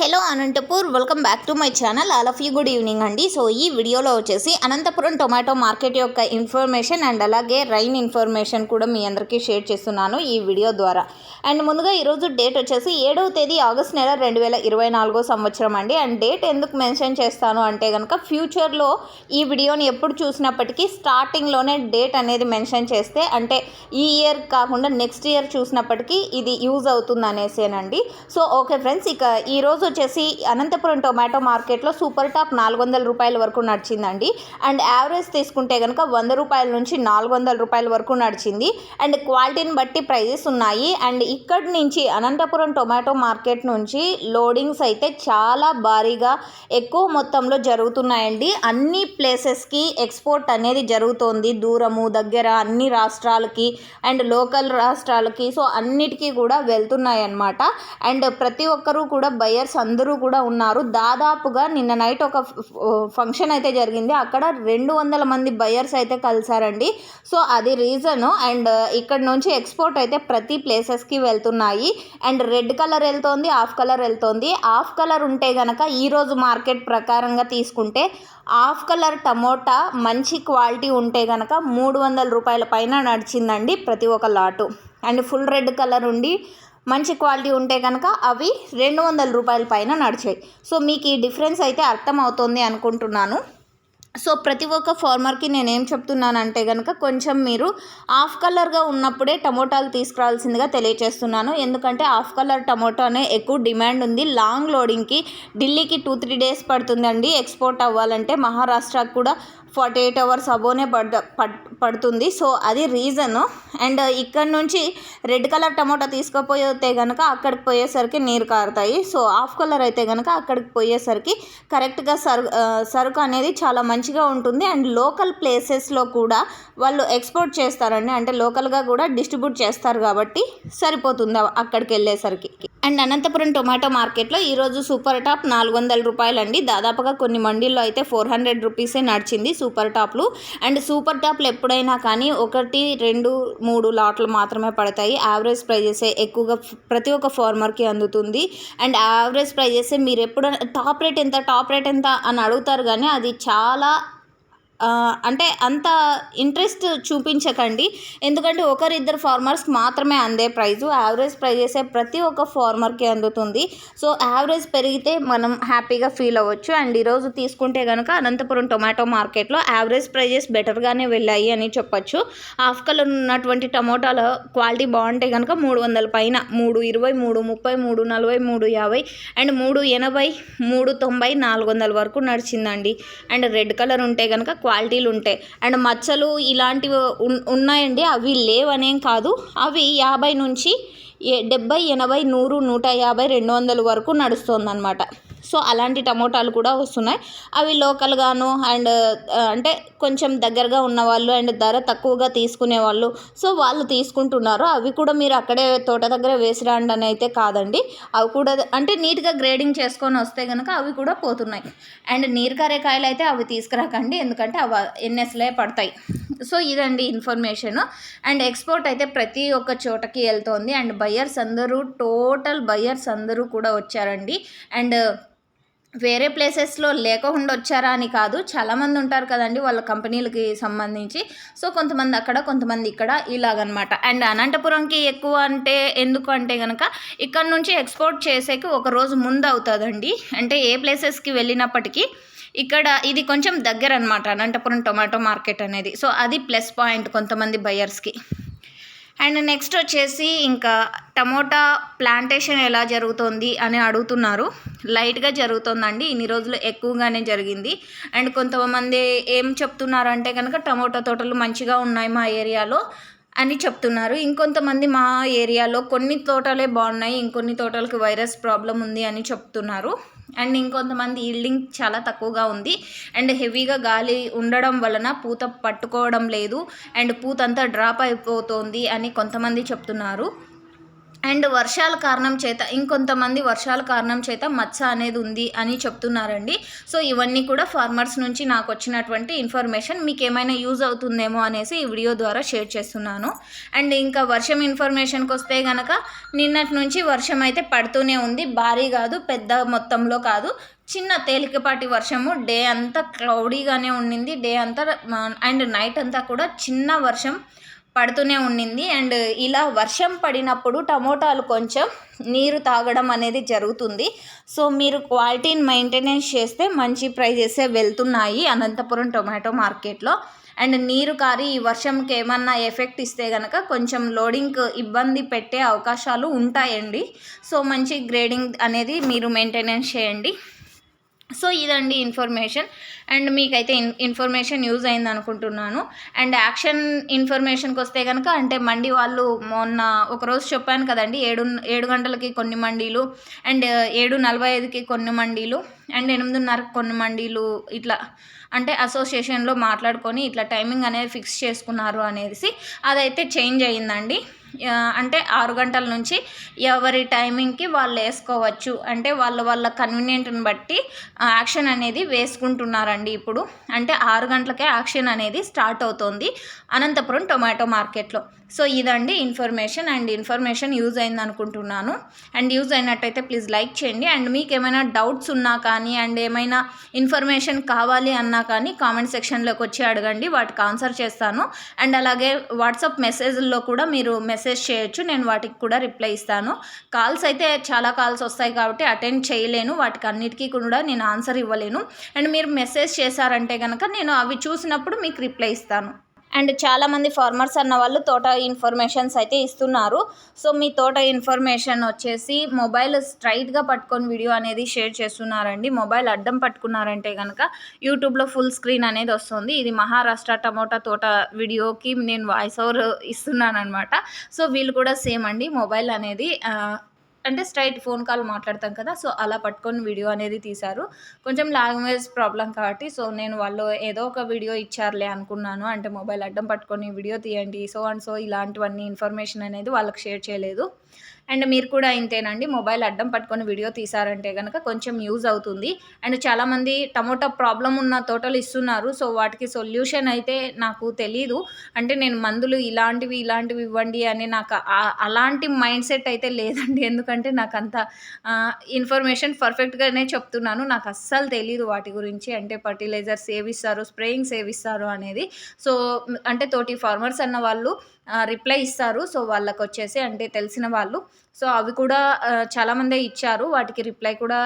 Hello Anantapur welcome back to my channel. All of you good evening అండి. So ఈ వీడియోలో వచ్చేసి Anantapuram tomato market యొక్క ఇన్ఫర్మేషన్ అండ్ అలాగే రైన్ ఇన్ఫర్మేషన్ కూడా మీ అందరికీ షేర్ చేస్తున్నాను ఈ వీడియో ద్వారా. అండ్ ముందుగా ఈరోజు డేట్ వచ్చేసి ఏడవ తేదీ ఆగస్ట్ నెల రెండు వేల ఇరవై నాలుగో సంవత్సరం అండి. అండ్ డేట్ ఎందుకు మెన్షన్ చేస్తాను అంటే కనుక ఫ్యూచర్లో ఈ వీడియోని ఎప్పుడు చూసినప్పటికీ స్టార్టింగ్లోనే డేట్ అనేది మెన్షన్ చేస్తే అంటే ఈ ఇయర్ కాకుండా నెక్స్ట్ ఇయర్ చూసినప్పటికీ ఇది యూజ్ అవుతుంది అనేసేనండి సో ఓకే ఫ్రెండ్స్ ఇక ఈరోజు వచ్చేసి అనంతపురం టొమాటో మార్కెట్లో సూపర్ టాప్ నాలుగు వందల రూపాయల వరకు నడిచిందండి. అండ్ యావరేజ్ తీసుకుంటే కనుక వంద రూపాయల నుంచి నాలుగు వందల రూపాయల వరకు నడిచింది. అండ్ క్వాలిటీని బట్టి ప్రైజెస్ ఉన్నాయి. అండ్ ఇక్కడి నుంచి అనంతపురం టొమాటో మార్కెట్ నుంచి లోడింగ్స్ అయితే చాలా భారీగా ఎక్కువ మొత్తంలో జరుగుతున్నాయండి. అన్ని ప్లేసెస్కి ఎక్స్పోర్ట్ అనేది జరుగుతోంది. దూరము దగ్గర అన్ని రాష్ట్రాలకి అండ్ లోకల్ రాష్ట్రాలకి. సో అన్నిటికీ కూడా వెళ్తున్నాయి అన్నమాట అండ్ ప్రతి ఒక్కరూ కూడా బయర్స్ అందరూ కూడా ఉన్నారు. దాదాపుగా నిన్న నైట్ ఒక ఫంక్షన్ అయితే జరిగింది. అక్కడ రెండు వందల మంది బయర్స్ అయితే కలిసారండి సో అది రీజను. అండ్ ఇక్కడ నుంచి ఎక్స్పోర్ట్ అయితే ప్రతి ప్లేసెస్కి వెళ్తున్నాయి. అండ్ రెడ్ కలర్ వెళ్తోంది ఆఫ్ కలర్ వెళ్తోంది. ఆఫ్ కలర్ ఉంటే గనక ఈరోజు మార్కెట్ ప్రకారంగా తీసుకుంటే ఆఫ్ కలర్ టమోటా మంచి క్వాలిటీ ఉంటే గనక మూడు వందల రూపాయల పైన నడిచిందండి ప్రతి ఒక్క lot. And full red colour ఉండి మంచి క్వాలిటీ ఉంటే కనుక అవి రెండు వందల రూపాయల పైన నడిచాయి. సో మీకు ఈ డిఫరెన్స్ అయితే అర్థమవుతుంది అనుకుంటున్నాను. సో ప్రతి ఒక్క ఫార్మర్కి నేనేం చెప్తున్నానంటే కనుక కొంచెం మీరు ఆఫ్ కలర్గా ఉన్నప్పుడే టమోటాలు తీసుకురావాల్సిందిగా తెలియచేస్తున్నాను. ఎందుకంటే ఆఫ్ కలర్ టమోటానే ఎక్కువ డిమాండ్ ఉంది. లాంగ్ లోడింగ్కి ఢిల్లీకి టూ త్రీ డేస్ పడుతుందండి. ఎక్స్పోర్ట్ అవ్వాలంటే మహారాష్ట్రకు కూడా ఫార్టీ ఎయిట్ అవర్స్ అబోనే పడ పడ్ పడుతుంది. సో అది రీజను అండ్ uh, ఇక్కడ నుంచి రెడ్ కలర్ టమోటా తీసుకుపోతే కనుక అక్కడికి పోయేసరికి నీరు కారుతాయి. సో ఆఫ్ కలర్ అయితే కనుక అక్కడికి పోయేసరికి కరెక్ట్గా సరు uh, సరుకు అనేది చాలా మంచిగా ఉంటుంది. అండ్ లోకల్ ప్లేసెస్లో కూడా వాళ్ళు ఎక్స్పోర్ట్ చేస్తారండి. అంటే లోకల్గా కూడా డిస్ట్రిబ్యూట్ చేస్తారు కాబట్టి సరిపోతుంది అక్కడికి వెళ్ళేసరికి. అండ్ అనంతపురం టొమాటో మార్కెట్లో ఈరోజు సూపర్ టాప్ నాలుగు వందల రూపాయలు అండి దాదాపుగా కొన్ని మండీల్లో అయితే ఫోర్ హండ్రెడ్ రూపీసే నడిచింది సూపర్ టాప్లు. అండ్ సూపర్ టాప్లు ఎప్పుడైనా కానీ ఒకటి రెండు మూడు లాట్లు మాత్రమే పడతాయి. యావరేజ్ ప్రైజెసే ఎక్కువగా ప్రతి ఒక్క ఫార్మర్కి అందుతుంది. అండ్ యావరేజ్ ప్రైజెసే మీరు ఎప్పుడు టాప్ రేట్ ఎంత టాప్ రేట్ ఎంత అని అడుగుతారు కానీ అది చాలా అంటే అంత ఇంట్రెస్ట్ చూపించకండి. ఎందుకంటే ఒకరిద్దరు ఫార్మర్స్కి మాత్రమే అందే ప్రైజు. యావరేజ్ ప్రైజెసే ప్రతి ఒక్క ఫార్మర్కి అందుతుంది. సో యావరేజ్ పెరిగితే మనం హ్యాపీగా ఫీల్ అవ్వచ్చు. అండ్ ఈరోజు తీసుకుంటే కనుక అనంతపురం టొమాటో మార్కెట్లో యావరేజ్ ప్రైజెస్ బెటర్గానే వెళ్ళాయి అని చెప్పొచ్చు. హాఫ్ కలర్ ఉన్నటువంటి టమోటాల క్వాలిటీ బాగుంటే కనుక మూడు వందల పైన మూడు ఇరవై మూడు ముప్పై మూడు నలభై మూడు యాభై అండ్ మూడు ఎనభై మూడు తొంభై నాలుగు వందల వరకు నడిచిందండి. అండ్ రెడ్ కలర్ ఉంటే కనుక క్వాలిటీలు ఉంటాయి అండ్ మచ్చలు ఇలాంటివి ఉన్నాయండి. అవి లేవనేం కాదు. అవి యాభై నుంచి డెబ్బై ఎనభై నూరు నూట యాభై రెండు వందల వరకు నడుస్తుందన్నమాట. సో అలాంటి టమోటాలు కూడా వస్తున్నాయి. అవి లోకల్గాను అండ్ అంటే కొంచెం దగ్గరగా ఉన్నవాళ్ళు అండ్ ధర తక్కువగా తీసుకునే వాళ్ళు. సో వాళ్ళు తీసుకుంటున్నారు. అవి కూడా మీరు అక్కడే తోట దగ్గర వేసిరండి అని అయితే కాదండి. అవి కూడా అంటే నీట్గా గ్రేడింగ్ చేసుకొని వస్తే కనుక అవి కూడా పోతున్నాయి. అండ్ నీరు అయితే అవి తీసుకురాకండి. ఎందుకంటే అవి ఎన్ఎస్లే పడతాయి. సో ఇదండి ఇన్ఫర్మేషన్. అండ్ ఎక్స్పోర్ట్ అయితే ప్రతి ఒక్క చోటకి వెళ్తోంది. అండ్ బయర్స్ అందరూ టోటల్ బయర్స్ అందరూ కూడా వచ్చారండి. అండ్ వేరే ప్లేసెస్లో లేకుండా వచ్చారా అని కాదు. చాలామంది ఉంటారు కదండి వాళ్ళ కంపెనీలకి సంబంధించి. సో కొంతమంది అక్కడ కొంతమంది ఇక్కడ ఇలాగనమాట. అండ్ అనంతపురంకి ఎక్కువ అంటే ఎందుకు అంటే కనుక ఇక్కడ నుంచి ఎక్స్పోర్ట్ చేసేకి ఒక రోజు ముందు అవుతుందండి. అంటే ఏ ప్లేసెస్కి వెళ్ళినప్పటికీ ఇక్కడ ఇది కొంచెం దగ్గర అనమాట అనంతపురం టొమాటో మార్కెట్ అనేది. సో అది ప్లస్ పాయింట్ కొంతమంది బయర్స్కి. అండ్ నెక్స్ట్ వచ్చేసి ఇంకా టమోటా ప్లాంటేషన్ ఎలా జరుగుతుంది అని అడుగుతున్నారు. లైట్గా జరుగుతుందండి. ఇన్ని రోజులు ఎక్కువగానే జరిగింది. అండ్ కొంతమంది ఏం చెప్తున్నారు అంటే కనుక టమోటా తోటలు మంచిగా ఉన్నాయి మా ఏరియాలో. అని చెప్తున్నారు. ఇంకొంతమంది మా ఏరియాలో కొన్ని తోటలే బాగున్నాయి ఇంకొన్ని తోటలకు వైరస్ ప్రాబ్లం ఉంది అని చెప్తున్నారు. అండ్ ఇంకొంతమంది ఈల్డింగ్ చాలా తక్కువగా ఉంది. అండ్ హెవీగా గాలి ఉండడం వలన పూత పట్టుకోవడం లేదు. అండ్ పూత అంతా డ్రాప్ అయిపోతుంది అని కొంతమంది చెప్తున్నారు. అండ్ వర్షాల కారణం చేత ఇంకొంతమంది వర్షాల కారణం చేత మచ్చ అనేది ఉంది అని చెప్తున్నారండి. సో ఇవన్నీ కూడా ఫార్మర్స్ నుంచి నాకు వచ్చినటువంటి ఇన్ఫర్మేషన్ మీకు ఏమైనా యూజ్ అవుతుందేమో అనేసి ఈ వీడియో ద్వారా షేర్ చేస్తున్నాను. అండ్ ఇంకా వర్షం ఇన్ఫర్మేషన్కి వస్తే కనుక నిన్నటి నుంచి వర్షం అయితే పడుతూనే ఉంది. భారీ కాదు పెద్ద మొత్తంలో కాదు. చిన్న తేలికపాటి వర్షము. డే అంతా క్లౌడీగానే ఉండింది. డే అంతా అండ్ నైట్ అంతా కూడా చిన్న వర్షం. పడుతూనే ఉండింది అండ్ ఇలా వర్షం పడినప్పుడు టమోటాలు కొంచెం నీరు తాగడం అనేది జరుగుతుంది. సో మీరు క్వాలిటీని మెయింటెనెన్స్ చేస్తే మంచి ప్రైజెసే వెళ్తున్నాయి అనంతపురం టొమాటో మార్కెట్లో. అండ్ నీరు కారి ఈ వర్షంకి ఏమన్నా ఎఫెక్ట్ ఇస్తే కనుక కొంచెం లోడింగ్ ఇబ్బంది పెట్టే అవకాశాలు ఉంటాయండి. సో మంచి గ్రేడింగ్ అనేది మీరు మెయింటెనెన్స్ చేయండి. సో ఇదండి ఇన్ఫర్మేషన్. అండ్ మీకైతే ఇన్ ఇన్ఫర్మేషన్ యూజ్ అయింది అనుకుంటున్నాను. అండ్ యాక్షన్ ఇన్ఫర్మేషన్కి వస్తే కనుక అంటే మండి వాళ్ళు మొన్న ఒకరోజు చెప్పాను కదండి ఏడు ఏడు గంటలకి కొన్ని మండీలు అండ్ ఏడు నలభై ఐదుకి కొన్ని మండీలు అండ్ ఎనిమిదిన్నరకు కొన్ని మండీలు ఇట్లా అంటే అసోసియేషన్లో మాట్లాడుకొని ఇట్లా టైమింగ్ అనేది ఫిక్స్ చేసుకున్నారు అనేసి అదైతే చేంజ్ అయ్యిందండి. అంటే ఆరు గంటల నుంచి ఎవరి టైమింగ్కి వాళ్ళు వేసుకోవచ్చు. అంటే వాళ్ళ వాళ్ళ కన్వీనియంట్ని బట్టి యాక్షన్ అనేది వేసుకుంటున్నారండి ఇప్పుడు. అంటే ఆరు గంటలకే యాక్షన్ అనేది స్టార్ట్ అవుతుంది అనంతపురం టొమాటో మార్కెట్లో సో ఇదండి ఇన్ఫర్మేషన్ అండ్ ఇన్ఫర్మేషన్ యూజ్ అయింది అనుకుంటున్నాను. అండ్ యూజ్ అయినట్టయితే ప్లీజ్ లైక్ చేయండి. అండ్ మీకు ఏమైనా డౌట్స్ ఉన్నా కానీ అండ్ ఏమైనా ఇన్ఫర్మేషన్ కావాలి అన్నా కానీ కామెంట్ సెక్షన్లోకి వచ్చి అడగండి. వాటికి ఆన్సర్ చేస్తాను. అండ్ అలాగే వాట్సాప్ మెసేజ్ల్లో కూడా మీరు మెసేజ్ చేయొచ్చు. నేను వాటికి కూడా రిప్లై ఇస్తాను. కాల్స్ అయితే చాలా కాల్స్ వస్తాయి కాబట్టి అటెండ్ చేయలేను. వాటికి అన్నిటికీ కూడా నేను ఆన్సర్ ఇవ్వలేను. అండ్ మీరు మెసేజ్ చేశారంటే కనుక నేను అవి చూసినప్పుడు మీకు రిప్లై ఇస్తాను. అండ్ చాలామంది ఫార్మర్స్ అన్న వాళ్ళు తోట ఇన్ఫర్మేషన్స్ అయితే ఇస్తున్నారు. సో మీ తోట ఇన్ఫర్మేషన్ వచ్చేసి మొబైల్ స్ట్రైట్గా పట్టుకొని వీడియో అనేది షేర్ చేస్తున్నారండి. మొబైల్ అడ్డం పట్టుకున్నారంటే కనుక యూట్యూబ్లో ఫుల్ స్క్రీన్ అనేది వస్తుంది. ఇది మహారాష్ట్ర టమోటా తోట వీడియోకి నేను వాయిస్ ఓవర్ ఇస్తున్నాను అనమాట సో వీళ్ళు కూడా సేమ్ అండి. మొబైల్ అనేది అంటే స్ట్రైట్ ఫోన్ కాల్ మాట్లాడతాం కదా సో అలా పట్టుకొని వీడియో అనేది తీశారు. కొంచెం లాంగ్వేజ్ ప్రాబ్లం కాబట్టి సో నేను వాళ్ళు ఏదో ఒక వీడియో ఇచ్చారులే అనుకున్నాను. అంటే మొబైల్ అడ్డం పట్టుకొని వీడియో తీయండి సో అండ్ సో ఇలాంటివన్నీ ఇన్ఫర్మేషన్ అనేది వాళ్ళకి షేర్ చేయలేదు. అండ్ మీరు కూడా ఇంతేనండి మొబైల్ అడ్డం పట్టుకొని వీడియో తీసారంటే కనుక కొంచెం యూజ్ అవుతుంది. అండ్ చాలామంది టమోటా ప్రాబ్లం ఉన్న తోటలు ఇస్తున్నారు సో వాటికి సొల్యూషన్ అయితే నాకు తెలీదు. అంటే నేను మందులు ఇలాంటివి ఇలాంటివి ఇవ్వండి అని నాకు అలాంటి మైండ్ సెట్ అయితే లేదండి. ఎందుకంటే నాకు అంత ఇన్ఫర్మేషన్ పర్ఫెక్ట్గానే చెప్తున్నాను. నాకు అస్సలు తెలీదు వాటి గురించి. అంటే ఫర్టిలైజర్స్ ఏవిస్తారు స్ప్రేయింగ్స్ ఏవిస్తారు అనేది. సో అంటే తోటి ఫార్మర్స్ అన్న వాళ్ళు రిప్లై ఇస్తారు. సో వాళ్ళకి వచ్చేసి అంటే తెలిసిన వాళ్ళు. సో అవి కూడా చాలామందే ఇచ్చారు. వాటికి రిప్లై కూడా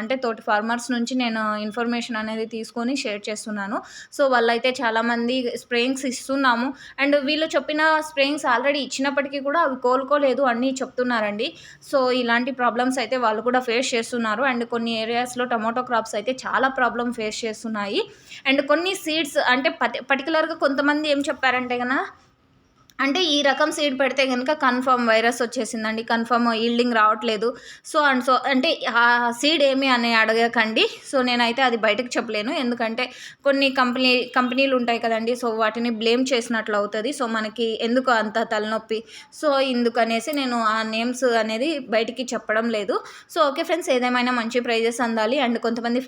అంటే తోటి ఫార్మర్స్ నుంచి నేను ఇన్ఫర్మేషన్ అనేది తీసుకొని షేర్ చేస్తున్నాను. సో వాళ్ళైతే చాలామంది స్ప్రేయింగ్స్ ఇస్తున్నాము. అండ్ వీళ్ళు చెప్పిన స్ప్రేయింగ్స్ ఆల్రెడీ ఇచ్చినప్పటికీ కూడా అవి కోలుకోలేదు అన్నీ చెప్తున్నారండి. సో ఇలాంటి ప్రాబ్లమ్స్ అయితే వాళ్ళు కూడా ఫేస్ చేస్తున్నారు. అండ్ కొన్ని ఏరియాస్లో టమాటో క్రాప్స్ అయితే చాలా ప్రాబ్లం ఫేస్ చేస్తున్నాయి. అండ్ కొన్ని సీడ్స్ అంటే పర్టికులర్గా కొంతమంది ఏం చెప్పారంటే కన్నా అంటే ఈ రకం సీడ్ పెడితే కనుక కన్ఫర్మ్ వైరస్ వచ్చేసిందండి. కన్ఫర్మ్ ఈల్డింగ్ రావట్లేదు. సో అండ్ సో అంటే ఆ సీడ్ ఏమి అని అడగకండి. సో నేనైతే అది బయటకు చెప్పలేను. ఎందుకంటే కొన్ని కంపెనీ కంపెనీలు ఉంటాయి కదండి. సో వాటిని బ్లేమ్ చేసినట్లు అవుతుంది. సో మనకి ఎందుకు అంత తలనొప్పి? సో ఇందుకనేసి నేను ఆ నేమ్స్ అనేది బయటికి చెప్పడం లేదు. సో ఓకే ఫ్రెండ్స్ ఏదేమైనా మంచి ప్రైజెస్ అందాలి. అండ్ కొంతమంది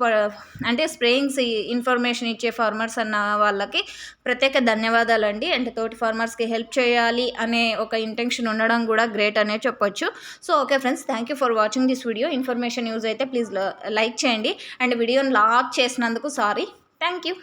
అంటే స్ప్రేయింగ్స్ ఇన్ఫర్మేషన్ ఇచ్చే ఫార్మర్స్ అన్న వాళ్ళకి ప్రత్యేక ధన్యవాదాలు అండి అంటే తోటి ఫార్మర్స్కి హెల్ప్ చేయాలి అనే ఒక ఇంటెన్షన్ ఉండడం కూడా గ్రేట్ అనే చెప్పొచ్చు. So okay friends thank you for watching this video. Information use అయితే ప్లీజ్ లైక్ చేయండి. అండ్ వీడియోని లాక్ చేసినందుకు సారీ. Thank you.